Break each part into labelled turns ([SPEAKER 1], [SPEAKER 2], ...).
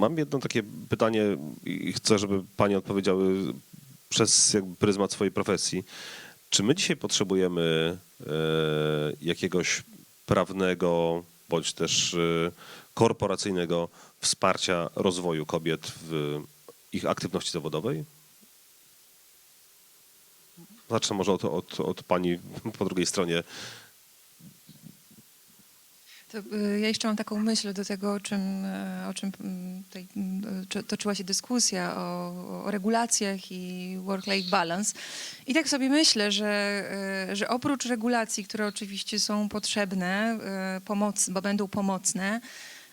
[SPEAKER 1] Mam jedno takie pytanie i chcę, żeby Panie odpowiedziały przez pryzmat swojej profesji. Czy my dzisiaj potrzebujemy e, jakiegoś prawnego bądź też e, korporacyjnego wsparcia rozwoju kobiet w ich aktywności zawodowej? Zacznę może od, od, od Pani po drugiej stronie.
[SPEAKER 2] To, y, ja jeszcze mam taką myśl do tego, o czym, e, o czym mm, tutaj mm, czy- toczyła się dyskusja o, o regulacjach i work-life balance. I tak sobie myślę, że, że oprócz regulacji, które oczywiście są potrzebne, pomoc, bo będą pomocne,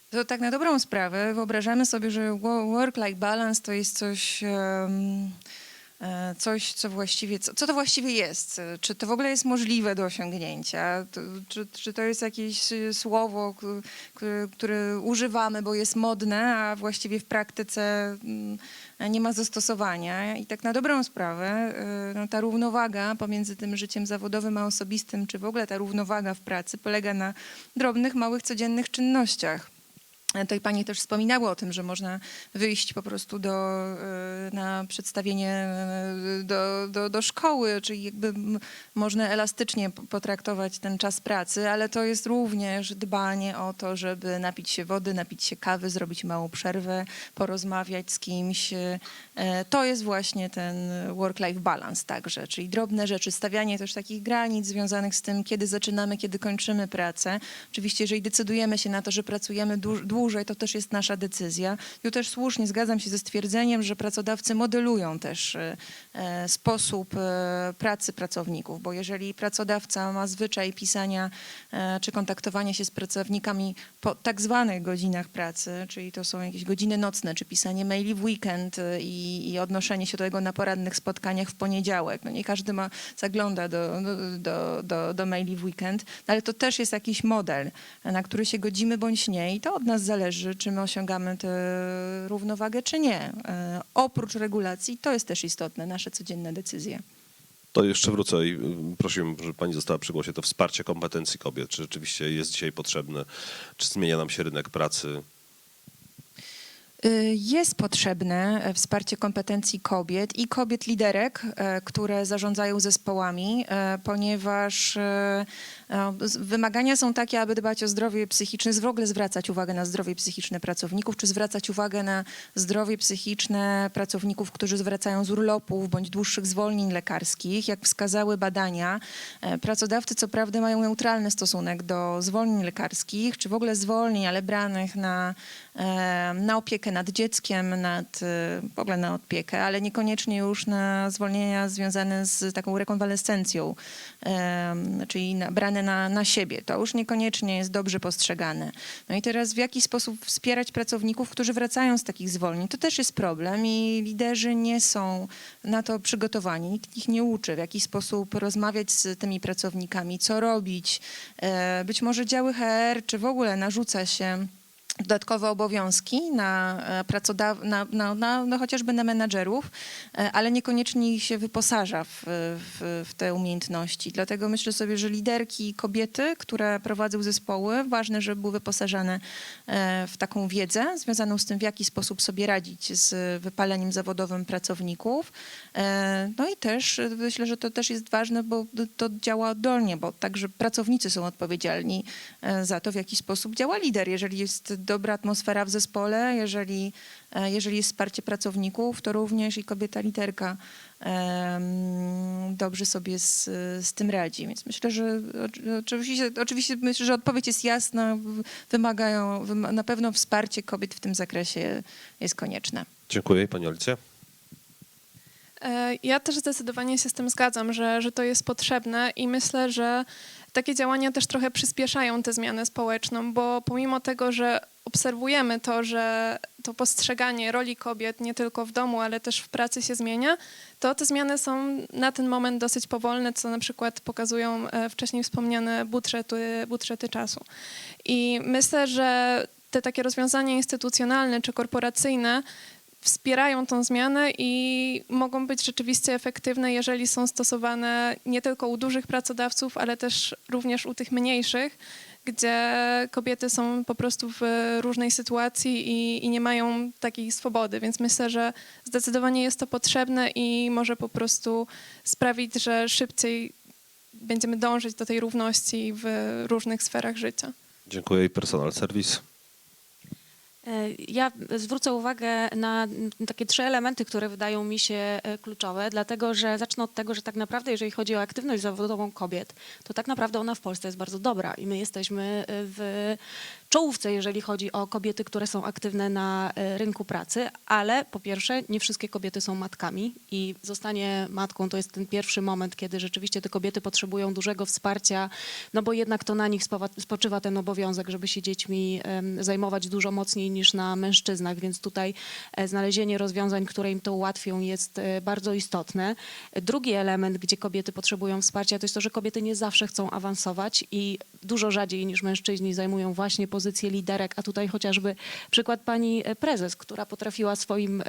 [SPEAKER 2] to tak na dobrą sprawę wyobrażamy sobie, że wo- work-life balance to jest coś, e, coś co właściwie, co, co to właściwie jest? E, Czy to w ogóle jest możliwe do osiągnięcia? To, czy, czy to jest jakieś e, słowo, k- k- które używamy, bo jest modne, a właściwie w praktyce mm, nie ma zastosowania? I tak na dobrą sprawę e, no, ta równowaga pomiędzy tym życiem zawodowym a osobistym, czy w ogóle ta równowaga w pracy polega na drobnych, małych, codziennych czynnościach. E, Tutaj pani też wspominała o tym, że można wyjść po prostu do, e, przedstawienie e, do, do, do szkoły, czyli jakby można elastycznie potraktować ten czas pracy, ale to jest również dbanie o to, żeby napić się wody, napić się kawy, zrobić małą przerwę, porozmawiać z kimś. E, To jest właśnie ten work-life balance także, czyli drobne rzeczy, stawianie też takich granic związanych z tym, kiedy zaczynamy, kiedy kończymy pracę. Oczywiście, jeżeli decydujemy się na to, że pracujemy dłu- dłużej, to też jest nasza decyzja. Tu też słusznie zgadzam się ze stwierdzeniem, że pracodawcy modelują też e, e, sposób e, pracy pracowników, bo jeżeli pracodawca ma zwyczaj pisania czy kontaktowania się z pracownikami po tak zwanych godzinach pracy, czyli to są jakieś godziny nocne, czy pisanie maili w weekend i, i odnoszenie się do tego na porannych spotkaniach w poniedziałek. No nie każdy ma, zagląda do, do, do, do, maili w weekend, no ale to też jest jakiś model, na który się godzimy bądź nie i to od nas zależy, czy my osiągamy tę równowagę, czy nie. Oprócz regulacji to jest też istotne, nasze codzienne decyzje.
[SPEAKER 1] To jeszcze wrócę i y, prosiłbym, żeby Pani została przy głosie. To wsparcie kompetencji kobiet, czy rzeczywiście jest dzisiaj potrzebne? Czy zmienia nam się rynek pracy?
[SPEAKER 2] Y, Jest potrzebne e, wsparcie kompetencji kobiet i kobiet liderek, e, które zarządzają zespołami, e, ponieważ wymagania są takie, aby dbać o zdrowie psychiczne, w ogóle zwracać uwagę na zdrowie psychiczne pracowników, czy zwracać uwagę na zdrowie psychiczne pracowników, którzy zwracają z urlopów bądź dłuższych zwolnień lekarskich. Jak wskazały badania, pracodawcy co prawda mają neutralny stosunek do zwolnień lekarskich, czy w ogóle zwolnień, ale branych na, na opiekę nad dzieckiem, nad, e, w ogóle na opiekę, ale niekoniecznie już na zwolnienia związane z taką rekonwalescencją, czyli brane na, na siebie. To już niekoniecznie jest dobrze postrzegane. No i teraz w jaki sposób wspierać pracowników, którzy wracają z takich zwolnień? To też jest problem i liderzy nie są na to przygotowani. Nikt ich nie uczy, w jaki sposób rozmawiać z tymi pracownikami, co robić. E, Być może działy HR, czy w ogóle narzuca się dodatkowe obowiązki na, e, pracodaw- na, na, na, no chociażby na menadżerów, e, ale niekoniecznie ich się wyposaża w, w, w te umiejętności. Dlatego myślę sobie, że liderki kobiety, które prowadzą zespoły, ważne, żeby były wyposażane e, w taką wiedzę związaną z tym, w jaki sposób sobie radzić z wypaleniem zawodowym pracowników. No i też myślę, że to też jest ważne, bo to działa oddolnie, bo także pracownicy są odpowiedzialni za to, w jaki sposób działa lider. Jeżeli jest dobra atmosfera w zespole, jeżeli, e, jeżeli jest wsparcie pracowników, to również i kobieta liderka em, dobrze sobie z, z tym radzi. Więc myślę, że oczy- oczywiście, oczywiście myślę, że odpowiedź jest jasna. Wymagają, wyma- na pewno wsparcie kobiet w tym zakresie jest konieczne.
[SPEAKER 1] Dziękuję. Pani Alicja?
[SPEAKER 3] E, Ja też zdecydowanie się z tym zgadzam, że, że to jest potrzebne i myślę, że takie działania też trochę przyspieszają tę zmianę społeczną, bo pomimo tego, że obserwujemy to, że to postrzeganie roli kobiet nie tylko w domu, ale też w pracy się zmienia, to te zmiany są na ten moment dosyć powolne, co na przykład pokazują e, wcześniej wspomniane budżety, budżety czasu. I myślę, że te takie rozwiązania instytucjonalne czy korporacyjne wspierają tą zmianę i mogą być rzeczywiście efektywne, jeżeli są stosowane nie tylko u dużych pracodawców, ale też również u tych mniejszych, gdzie kobiety są po prostu w różnej sytuacji i, i nie mają takiej swobody. Więc myślę, że zdecydowanie jest to potrzebne i może po prostu sprawić, że szybciej będziemy dążyć do tej równości w różnych sferach życia.
[SPEAKER 1] Dziękuję i personal service.
[SPEAKER 4] E, Ja zwrócę uwagę na takie trzy elementy, które wydają mi się e, kluczowe, dlatego że zacznę od tego, że tak naprawdę, jeżeli chodzi o aktywność zawodową kobiet, to tak naprawdę ona w Polsce jest bardzo dobra i my jesteśmy e, w czołówce, jeżeli chodzi o kobiety, które są aktywne na e, rynku pracy, ale po pierwsze, nie wszystkie kobiety są matkami i zostanie matką to jest ten pierwszy moment, kiedy rzeczywiście te kobiety potrzebują dużego wsparcia, no bo jednak to na nich spoczywa ten obowiązek, żeby się dziećmi zajmować dużo mocniej niż na mężczyznach, więc tutaj e, znalezienie rozwiązań, które im to ułatwią jest e, bardzo istotne. Drugi element, gdzie kobiety potrzebują wsparcia, to jest to, że kobiety nie zawsze chcą awansować i dużo rzadziej niż mężczyźni zajmują właśnie pozycje liderek, a tutaj chociażby przykład pani e, prezes, która potrafiła swoim e,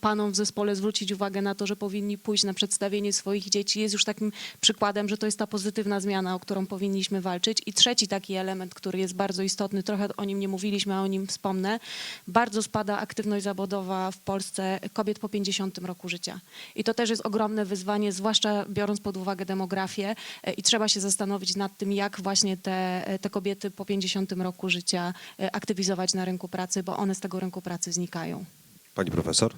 [SPEAKER 4] panom w zespole zwrócić uwagę na to, że powinni pójść na przedstawienie swoich dzieci, jest już takim przykładem, że to jest ta pozytywna zmiana, o którą powinniśmy walczyć. I trzeci taki element, który jest bardzo istotny, trochę o nim nie mówiliśmy, a o nim wspomnę, bardzo spada aktywność zawodowa w Polsce kobiet po 50 roku życia. I to też jest ogromne wyzwanie, zwłaszcza biorąc pod uwagę demografię e, i trzeba się zastanowić nad tym, jak właśnie te, te kobiety po 50 roku życia e, aktywizować na rynku pracy, bo one z tego rynku pracy znikają.
[SPEAKER 1] Pani profesor?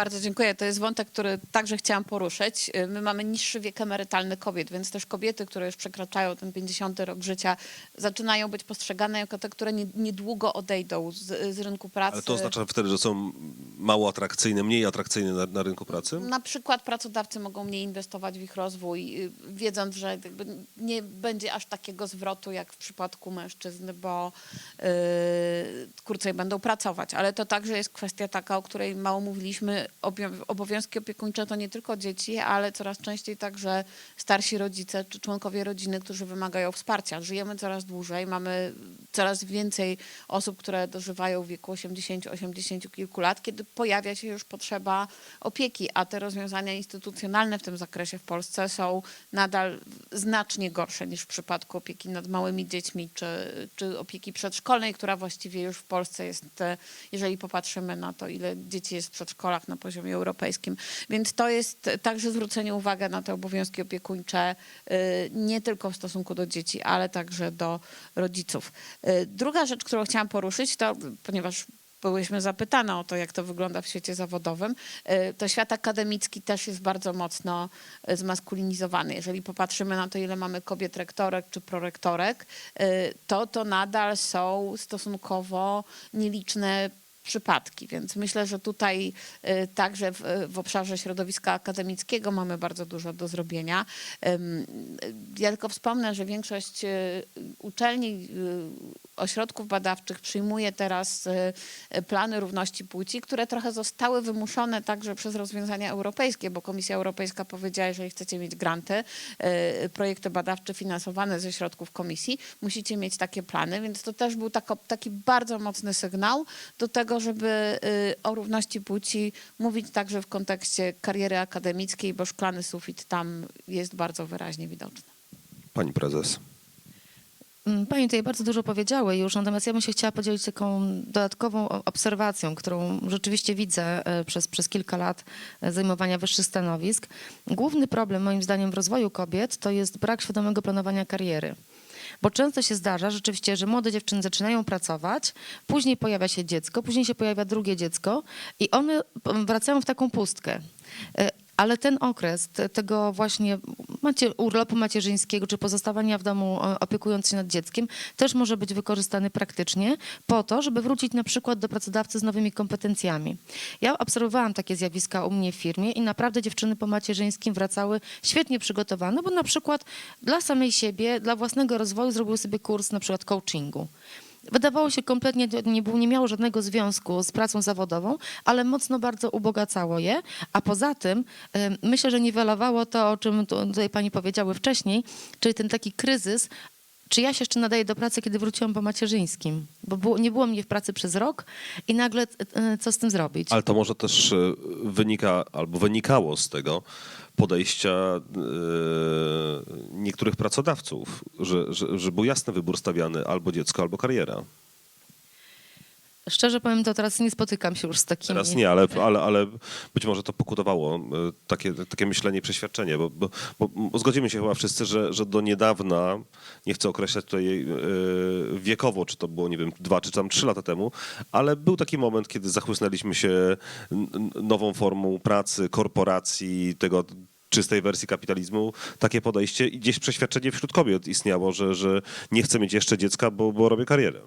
[SPEAKER 5] Bardzo dziękuję. To jest wątek, który także chciałam poruszyć. Y, My mamy niższy wiek emerytalny kobiet, więc też kobiety, które już przekraczają ten 50 rok życia, zaczynają być postrzegane jako te, które nie- niedługo odejdą z, z rynku pracy.
[SPEAKER 1] Ale to oznacza wtedy, że są mało atrakcyjne, mniej atrakcyjne na, na rynku pracy?
[SPEAKER 5] Na przykład pracodawcy mogą mniej inwestować w ich rozwój, y, wiedząc, że nie będzie aż takiego zwrotu jak w przypadku mężczyzn, bo yy, krócej będą pracować. Ale to także jest kwestia taka, o której mało mówiliśmy. Obowiązki opiekuńcze to nie tylko dzieci, ale coraz częściej także starsi rodzice czy członkowie rodziny, którzy wymagają wsparcia. Żyjemy coraz dłużej, mamy coraz więcej osób, które dożywają w wieku 80-80 kilku lat, kiedy pojawia się już potrzeba opieki, a te rozwiązania instytucjonalne w tym zakresie w Polsce są nadal znacznie gorsze niż w przypadku opieki nad małymi dziećmi czy, czy opieki przedszkolnej, która właściwie już w Polsce jest, e, jeżeli popatrzymy na to, ile dzieci jest w przedszkolach na poziomie europejskim. Więc to jest także zwrócenie uwagi na te obowiązki opiekuńcze, y, nie tylko w stosunku do dzieci, ale także do rodziców. Y, Druga rzecz, którą chciałam poruszyć, to ponieważ byłyśmy zapytane o to, jak to wygląda w świecie zawodowym, y, to świat akademicki też jest bardzo mocno zmaskulinizowany. Jeżeli popatrzymy na to, ile mamy kobiet rektorek czy prorektorek, to to nadal są stosunkowo nieliczne przypadki, więc myślę, że tutaj y, także w, w obszarze środowiska akademickiego mamy bardzo dużo do zrobienia. Ja tylko wspomnę, że większość y, uczelni, y, ośrodków badawczych przyjmuje teraz plany równości płci, które trochę zostały wymuszone także przez rozwiązania europejskie, bo Komisja Europejska powiedziała, jeżeli chcecie mieć granty, projekty badawcze finansowane ze środków komisji, musicie mieć takie plany, więc to też był taki bardzo mocny sygnał do tego, żeby y, o równości płci mówić także w kontekście kariery akademickiej, bo szklany sufit tam jest bardzo wyraźnie widoczny.
[SPEAKER 1] Pani prezes.
[SPEAKER 6] Mm, Pani tutaj bardzo dużo powiedziały już, natomiast ja bym się chciała podzielić taką dodatkową obserwacją, którą rzeczywiście widzę e, przez, przez kilka lat e, zajmowania wyższych stanowisk. Główny problem moim zdaniem w rozwoju kobiet to jest brak świadomego planowania kariery. Bo często się zdarza rzeczywiście, że młode dziewczyny zaczynają pracować, później pojawia się dziecko, później się pojawia drugie dziecko i one wracają w taką pustkę. Ale ten okres te, tego właśnie macie, urlopu macierzyńskiego czy pozostawania w domu e, opiekując się nad dzieckiem też może być wykorzystany praktycznie po to, żeby wrócić na przykład do pracodawcy z nowymi kompetencjami. Ja obserwowałam takie zjawiska u mnie w firmie i naprawdę dziewczyny po macierzyńskim wracały świetnie przygotowane, bo na przykład dla samej siebie, dla własnego rozwoju zrobiły sobie kurs na przykład coachingu. Wydawało się kompletnie, nie, nie miało żadnego związku z pracą zawodową, ale mocno bardzo ubogacało je, a poza tym myślę, że niwelowało to, o czym tu- tutaj pani powiedziały wcześniej, czyli ten taki kryzys czy ja się jeszcze nadaję do pracy, kiedy wróciłam po macierzyńskim, bo było, nie było mnie w pracy przez rok i nagle e, co z tym zrobić?
[SPEAKER 1] Ale to może też e, wynika, albo wynikało z tego podejścia e, niektórych pracodawców, że, że, że był jasny wybór stawiany albo dziecko, albo kariera.
[SPEAKER 6] Szczerze powiem, to teraz nie spotykam się już z takimi.
[SPEAKER 1] Teraz nie, ale, ale, ale być może to pokutowało e, takie, takie myślenie przeświadczenie, bo, bo, bo zgodzimy się chyba wszyscy, że, że do niedawna, nie chcę określać tutaj e, wiekowo, czy to było, nie wiem, dwa czy tam trzy lata temu, ale był taki moment, kiedy zachłysnęliśmy się nową formą pracy, korporacji, tego czystej wersji kapitalizmu, takie podejście i gdzieś przeświadczenie wśród kobiet istniało, że, że nie chcę mieć jeszcze dziecka, bo, bo robię karierę.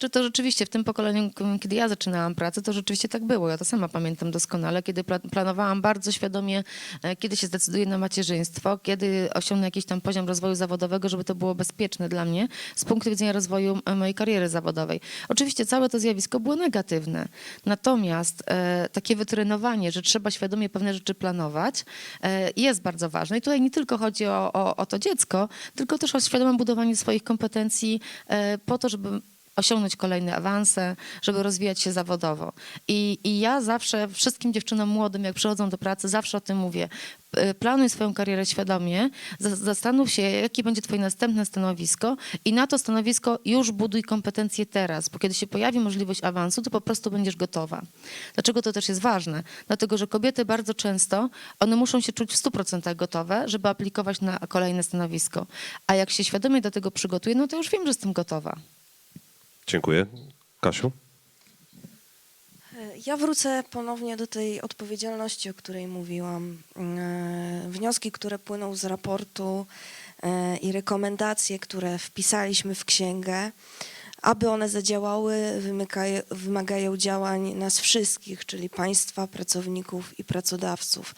[SPEAKER 6] Czy to rzeczywiście w tym pokoleniu, kiedy ja zaczynałam pracę, to rzeczywiście tak było. Ja to sama pamiętam doskonale, kiedy pla- planowałam bardzo świadomie, e, kiedy się zdecyduję na macierzyństwo, kiedy osiągnę jakiś tam poziom rozwoju zawodowego, żeby to było bezpieczne dla mnie z punktu widzenia rozwoju e, mojej kariery zawodowej. Oczywiście całe to zjawisko było negatywne. Natomiast e, takie wytrenowanie, że trzeba świadomie pewne rzeczy planować, jest bardzo ważne. I tutaj nie tylko chodzi o, o, o to dziecko, tylko też o świadome budowanie swoich kompetencji po to, żeby osiągnąć kolejne awanse, żeby rozwijać się zawodowo. I, I ja zawsze wszystkim dziewczynom młodym, jak przychodzą do pracy, zawsze o tym mówię. Planuj swoją karierę świadomie, za- zastanów się, jakie będzie twoje następne stanowisko i na to stanowisko już buduj kompetencje teraz, bo kiedy się pojawi możliwość awansu, to po prostu będziesz gotowa. Dlaczego to też jest ważne? Dlatego, że kobiety bardzo często, one muszą się czuć w 100% gotowe, żeby aplikować na kolejne stanowisko. A jak się świadomie do tego przygotuje, no to już wiem, że jestem gotowa.
[SPEAKER 1] Dziękuję. Kasiu?
[SPEAKER 7] Ja wrócę ponownie do tej odpowiedzialności, o której mówiłam. E, Wnioski, które płyną z raportu e, i rekomendacje, które wpisaliśmy w księgę, aby one zadziałały, wymagają działań nas wszystkich, czyli państwa, pracowników i pracodawców.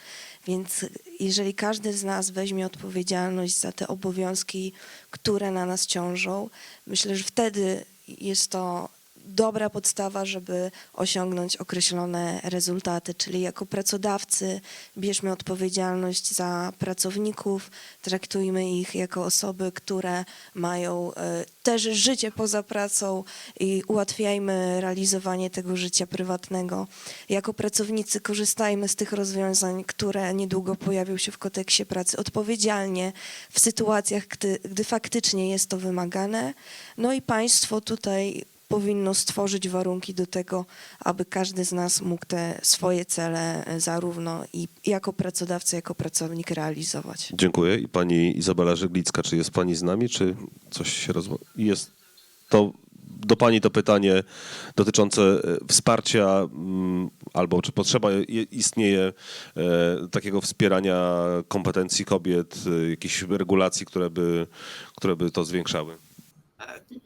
[SPEAKER 7] Więc jeżeli każdy z nas weźmie odpowiedzialność za te obowiązki, które na nas ciążą, myślę, że wtedy jest to dobra podstawa, żeby osiągnąć określone rezultaty, czyli jako pracodawcy bierzmy odpowiedzialność za pracowników, traktujmy ich jako osoby, które mają e, też życie poza pracą i ułatwiajmy realizowanie tego życia prywatnego. Jako pracownicy korzystajmy z tych rozwiązań, które niedługo pojawią się w kodeksie pracy odpowiedzialnie w sytuacjach, gdy, gdy faktycznie jest to wymagane. No i państwo tutaj powinno stworzyć warunki do tego, aby każdy z nas mógł te swoje cele e, zarówno i jako pracodawca, jako pracownik realizować.
[SPEAKER 1] Dziękuję. I pani Izabela Żeglicka, czy jest pani z nami, czy coś się rozma... Jest to do pani to pytanie dotyczące e, wsparcia mm, albo czy potrzeba je- istnieje e, takiego wspierania kompetencji kobiet, jakichś regulacji, które by, które by to zwiększały.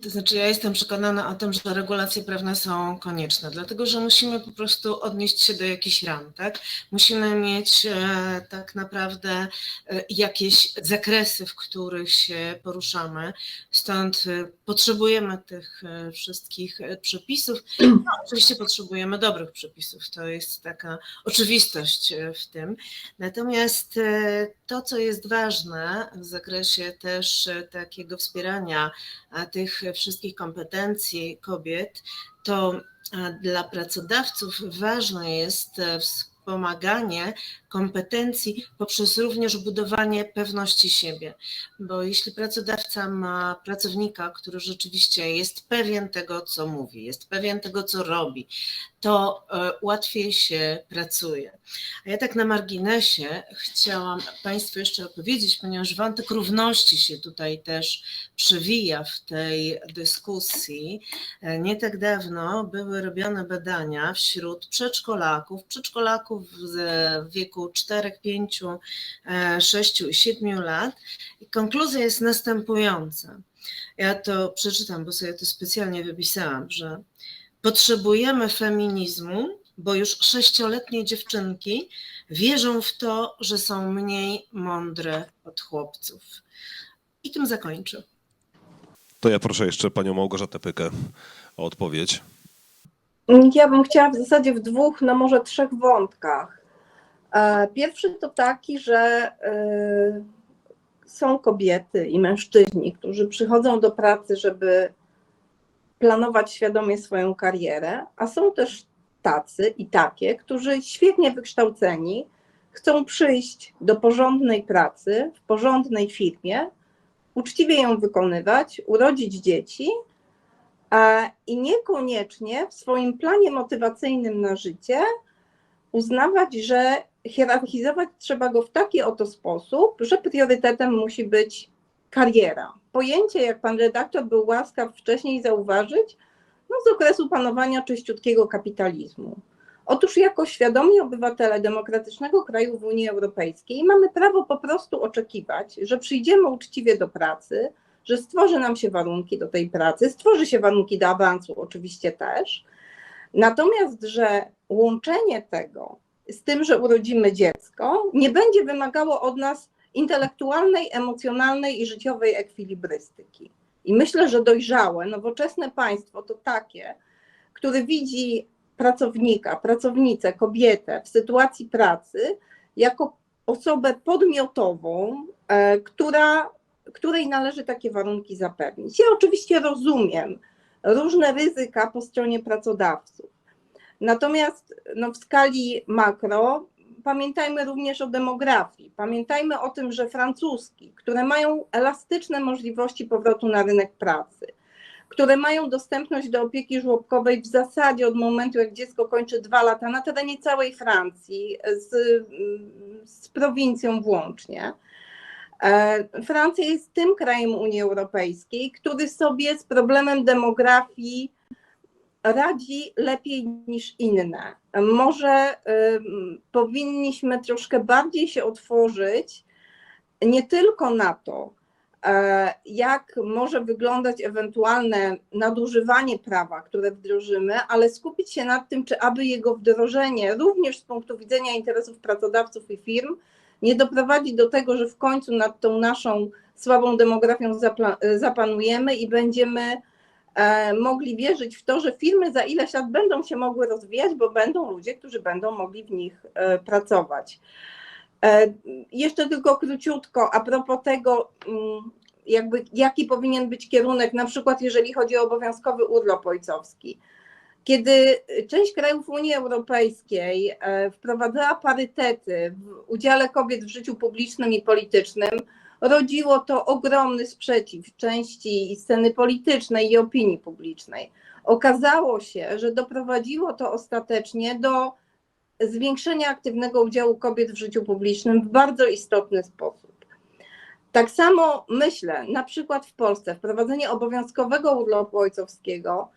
[SPEAKER 8] To znaczy, ja jestem przekonana o tym, że regulacje prawne są konieczne, dlatego że musimy po prostu odnieść się do jakichś ram, tak? Musimy mieć e, tak naprawdę e, jakieś zakresy, w których się poruszamy. Stąd e, potrzebujemy tych wszystkich przepisów. No, oczywiście potrzebujemy dobrych przepisów, to jest taka oczywistość w tym. Natomiast to, co jest ważne w zakresie też takiego wspierania tych wszystkich kompetencji kobiet, to a, dla pracodawców ważne jest e, wspomaganie kompetencji poprzez również budowanie pewności siebie. Bo jeśli pracodawca ma pracownika, który rzeczywiście jest pewien tego, co mówi, jest pewien tego, co robi, to e, łatwiej się pracuje. A ja tak na marginesie chciałam Państwu jeszcze opowiedzieć, ponieważ wątek równości się tutaj też przewija w tej dyskusji. E, Nie tak dawno były robione badania wśród przedszkolaków, przedszkolaków w wieku 4, 5, 6 i 7 lat. I konkluzja jest następująca. Ja to przeczytam, bo sobie to specjalnie wypisałam, że potrzebujemy feminizmu, bo już sześcioletnie dziewczynki wierzą w to, że są mniej mądre od chłopców. I tym zakończę.
[SPEAKER 1] To ja proszę jeszcze panią Małgorzatę Pykę o odpowiedź.
[SPEAKER 9] Ja bym chciała w zasadzie w dwóch, no może trzech wątkach. E, Pierwszy to taki, że e, są kobiety i mężczyźni, którzy przychodzą do pracy, żeby planować świadomie swoją karierę, a są też tacy i takie, którzy świetnie wykształceni chcą przyjść do porządnej pracy w porządnej firmie, uczciwie ją wykonywać, urodzić dzieci i niekoniecznie w swoim planie motywacyjnym na życie uznawać, że hierarchizować trzeba go w taki oto sposób, że priorytetem musi być kariera. Pojęcie, jak pan redaktor był łaskaw wcześniej zauważyć, no z okresu panowania czyściutkiego kapitalizmu. Otóż jako świadomi obywatele demokratycznego kraju w Unii Europejskiej mamy prawo po prostu oczekiwać, że przyjdziemy uczciwie do pracy, że stworzy nam się warunki do tej pracy, stworzy się warunki do awansu oczywiście też. Natomiast, że łączenie tego z tym, że urodzimy dziecko, nie będzie wymagało od nas intelektualnej, emocjonalnej i życiowej ekwilibrystyki. I myślę, że dojrzałe, nowoczesne państwo to takie, które widzi pracownika, pracownicę, kobietę w sytuacji pracy jako osobę podmiotową, e, która, której należy takie warunki zapewnić. Ja oczywiście rozumiem różne ryzyka po stronie pracodawców. Natomiast no, w skali makro pamiętajmy również o demografii. Pamiętajmy o tym, że francuski, które mają elastyczne możliwości powrotu na rynek pracy, które mają dostępność do opieki żłobkowej w zasadzie od momentu, jak dziecko kończy dwa lata na terenie całej Francji, z, z prowincją włącznie. E, Francja jest tym krajem Unii Europejskiej, który sobie z problemem demografii radzi lepiej niż inne. Może powinniśmy troszkę bardziej się otworzyć nie tylko na to, e, jak może wyglądać ewentualne nadużywanie prawa, które wdrożymy, ale skupić się nad tym, czy aby jego wdrożenie również z punktu widzenia interesów pracodawców i firm nie doprowadzi do tego, że w końcu nad tą naszą słabą demografią zapanujemy i będziemy e, mogli wierzyć w to, że firmy za ileś lat będą się mogły rozwijać, bo będą ludzie, którzy będą mogli w nich e, pracować. E, Jeszcze tylko króciutko a propos tego, mm, jakby jaki powinien być kierunek, na przykład jeżeli chodzi o obowiązkowy urlop ojcowski. Kiedy część krajów Unii Europejskiej e, wprowadzała parytety w udziale kobiet w życiu publicznym i politycznym, rodziło to ogromny sprzeciw części sceny politycznej i opinii publicznej. Okazało się, że doprowadziło to ostatecznie do zwiększenia aktywnego udziału kobiet w życiu publicznym w bardzo istotny sposób. Tak samo myślę, na przykład w Polsce, wprowadzenie obowiązkowego urlopu ojcowskiego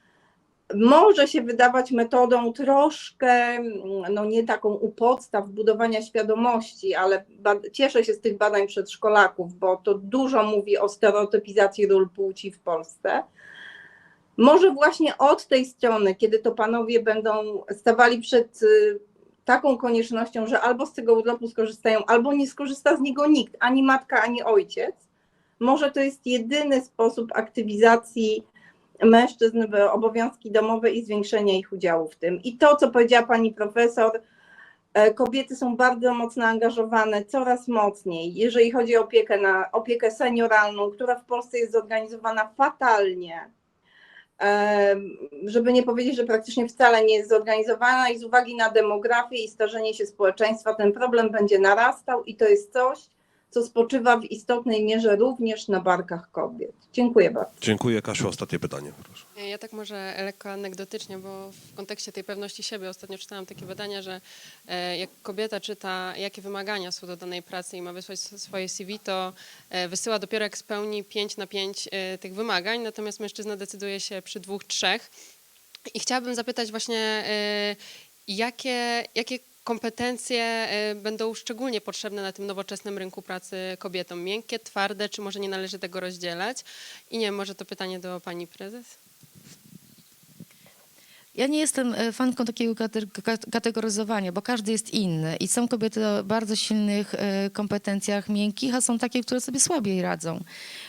[SPEAKER 9] może się wydawać metodą troszkę, no nie taką u podstaw budowania świadomości, ale cieszę się z tych badań przedszkolaków, bo to dużo mówi o stereotypizacji ról płci w Polsce. Może właśnie od tej strony, kiedy to panowie będą stawali przed y, taką koniecznością, że albo z tego urlopu skorzystają, albo nie skorzysta z niego nikt, ani matka, ani ojciec, może to jest jedyny sposób aktywizacji mężczyzn w obowiązki domowe i zwiększenia ich udziału w tym. I to, co powiedziała pani profesor, e, kobiety są bardzo mocno angażowane, coraz mocniej, jeżeli chodzi o opiekę, na, opiekę senioralną, która w Polsce jest zorganizowana fatalnie. Em, Żeby nie powiedzieć, że praktycznie wcale nie jest zorganizowana i z uwagi na demografię i starzenie się społeczeństwa ten problem będzie narastał i to jest coś, co spoczywa w istotnej mierze również na barkach kobiet. Dziękuję bardzo.
[SPEAKER 1] Dziękuję. Kasiu, ostatnie pytanie, proszę.
[SPEAKER 10] Ja tak może lekko anegdotycznie, bo w kontekście tej pewności siebie ostatnio czytałam takie badania, że e, jak kobieta czyta, jakie wymagania są do danej pracy i ma wysłać swoje CV, to e, wysyła dopiero jak spełni 5 na 5 e, tych wymagań, natomiast mężczyzna decyduje się przy dwóch, trzech. I chciałabym zapytać właśnie, e, jakie, jakie kompetencje e, będą szczególnie potrzebne na tym nowoczesnym rynku pracy kobietom? Miękkie, twarde, czy może nie należy tego rozdzielać? I nie, może to pytanie do pani prezes?
[SPEAKER 6] Ja nie jestem e, fanką takiego kate- ka- kategoryzowania, bo każdy jest inny i są kobiety o bardzo silnych e, kompetencjach miękkich, a są takie, które sobie słabiej radzą.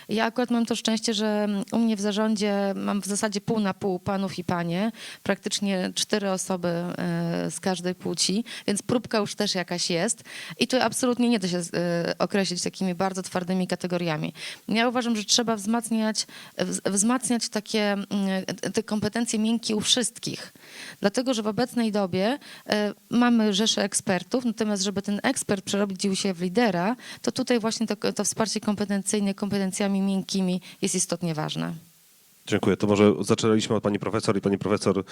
[SPEAKER 6] Ja akurat mam to szczęście, że u mnie w zarządzie mam w zasadzie pół na pół panów i panie, praktycznie cztery osoby e, z każdej płci, więc próbka już też jakaś jest i tu absolutnie nie da się określić takimi bardzo twardymi kategoriami. Ja uważam, że trzeba wzmacniać, wz- wzmacniać takie mm, te kompetencje miękkie u wszystkich. Dlatego, że w obecnej dobie e, mamy rzeszę ekspertów, natomiast żeby ten ekspert przerobił się w lidera, to tutaj właśnie to, to wsparcie kompetencyjne kompetencjami miękkimi jest istotnie ważne.
[SPEAKER 1] Dziękuję. To może zaczęliśmy od pani profesor i pani profesor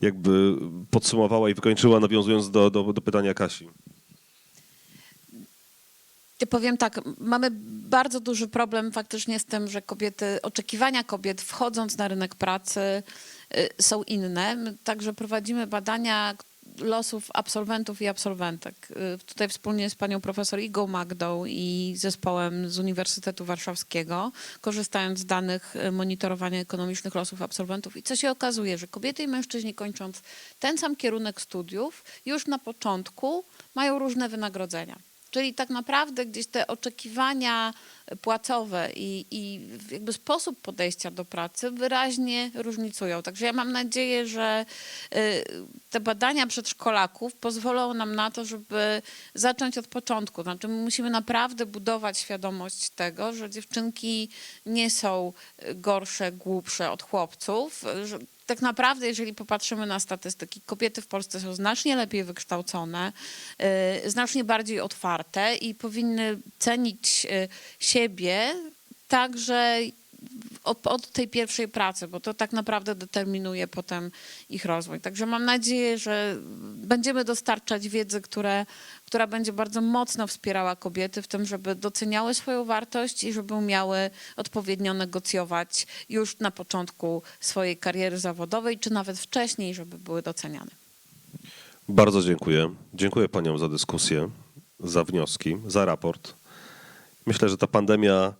[SPEAKER 1] jakby podsumowała i wykończyła, nawiązując do, do, do pytania Kasi.
[SPEAKER 5] Powiem tak, mamy bardzo duży problem faktycznie z tym, że kobiety, oczekiwania kobiet wchodząc na rynek pracy y, są inne. My także prowadzimy badania losów absolwentów i absolwentek. Y, Tutaj wspólnie z panią profesor Igą Magdą i zespołem z Uniwersytetu Warszawskiego, korzystając z danych y, monitorowania ekonomicznych losów absolwentów. I co się okazuje, że kobiety i mężczyźni kończąc ten sam kierunek studiów już na początku mają różne wynagrodzenia. Czyli tak naprawdę gdzieś te oczekiwania płacowe i, i jakby sposób podejścia do pracy wyraźnie różnicują. Także ja mam nadzieję, że y, te badania przedszkolaków pozwolą nam na to, żeby zacząć od początku. Znaczy my musimy naprawdę budować świadomość tego, że dziewczynki nie są gorsze, głupsze od chłopców, tak naprawdę, jeżeli popatrzymy na statystyki, kobiety w Polsce są znacznie lepiej wykształcone, y, znacznie bardziej otwarte i powinny cenić y, siebie także od, od tej pierwszej pracy, bo to tak naprawdę determinuje potem ich rozwój. Także mam nadzieję, że będziemy dostarczać wiedzy, które, która będzie bardzo mocno wspierała kobiety w tym, żeby doceniały swoją wartość i żeby umiały odpowiednio negocjować już na początku swojej kariery zawodowej, czy nawet wcześniej, żeby były doceniane.
[SPEAKER 1] Bardzo dziękuję. Dziękuję paniom za dyskusję, za wnioski, za raport. Myślę, że ta pandemia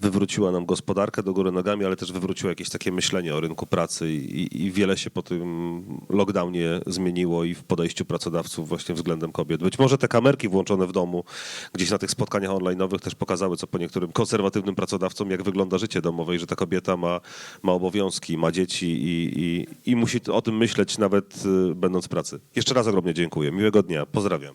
[SPEAKER 1] wywróciła nam gospodarkę do góry nogami, ale też wywróciła jakieś takie myślenie o rynku pracy i, i wiele się po tym lockdownie zmieniło i w podejściu pracodawców właśnie względem kobiet. Być może te kamerki włączone w domu, gdzieś na tych spotkaniach online'owych też pokazały, co po niektórym konserwatywnym pracodawcom, jak wygląda życie domowe i że ta kobieta ma, ma obowiązki, ma dzieci i, i, i musi o tym myśleć nawet y, będąc w pracy. Jeszcze raz ogromnie dziękuję. Miłego dnia. Pozdrawiam.